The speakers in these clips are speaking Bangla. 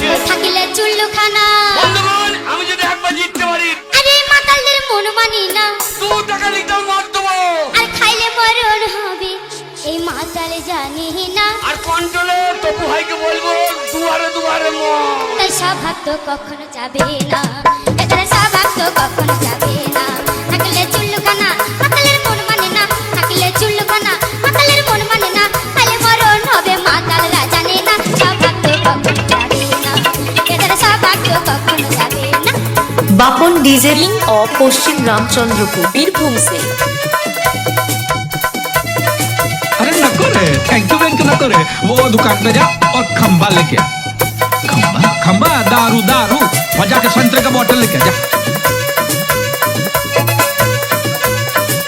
হচ্ছে চুল্লু খানা বন্ধুগণ আমি যদি একবার জিততে পারি আরে মাতালদের মন মানি না। দু টাকা লিখতাম আর খাইলে মরণ হবে এই মাতাল জানি না। আর কন্ট্রোলে তপু ভাইকে বলব দুয়ারে দুয়ারে মর তাই স্বভাব তো কখনো যাবে না। এটা স্বভাব তো কখনো যাবে बापन डीजेलिंग और पश्चिम रामचंद्रपुर बीरभूम से अरे नको रे थैंक यू बैंक नको रे वो दुकान पे जा और खंबा लेके आ खंबा खंबा दारू दारू और जाके संतरे का बोतल लेके आ, जा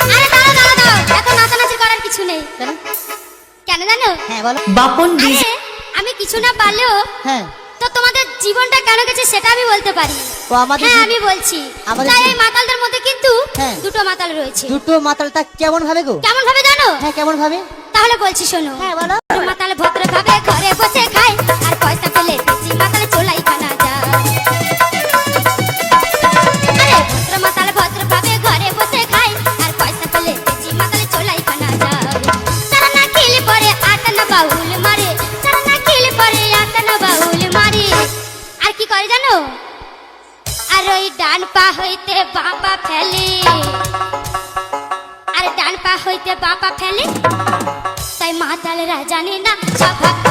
আরে দাঁড়াও দাঁড়াও দাঁড়াও এত নাচানাচি করার কিছু নেই কেন জানো হ্যাঁ বলো बापन डीजे আরে আমি কিছু না পারলেও হ্যাঁ তো তোমাদের জীবনটা কেন গেছে সেটা আমি বলতে পারি ও আমাদের হ্যাঁ আমি বলছি। আমাদের তাই এই মাতালদের মধ্যে কিন্তু হ্যাঁ। দুটো মাতাল রয়েছে। দুটো মাতালটা কেমন ভাবে গো? কেমন ভাবে জানো? হ্যাঁ কেমন ভাবে? তাহলে বলছি শোনো। হ্যাঁ বলো। মাতাল ভদ্র ভাবে ঘরে বসে খায় আর পয়সা পেলে বেশি মাতালে চোলাই খানা যায়। আরে ভদ্র মাতাল ভদ্র ভাবে ঘরে বসে খায় আর পয়সা পেলে বেশি মাতালে চোলাই খানা যায়। তারা না খেলে পরে আটানা বাউল মারে তারা না খেলে পরে আটানা বাউল মারে। আর কি করে জানো? ওই ডান পা হইতে বাবা ফেলে। আর ডান পা হইতে বাবা ফেলে? তাই মাতালেরা জানে না, সৌভাগ্য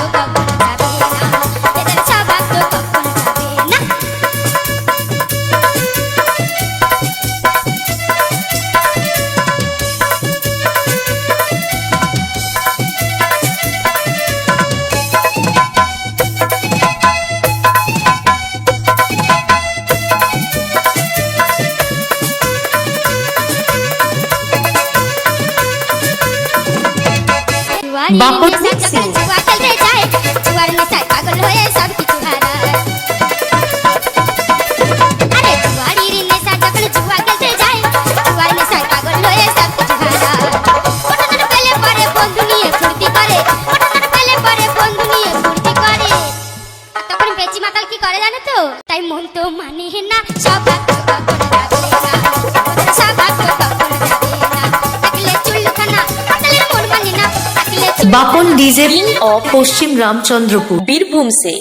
জানো তো তাই মন তো মানে না সৌভাগ্য কখনো बापुल डीजे ऑफ पश्चिम रामचंद्रपुर बीरभूम से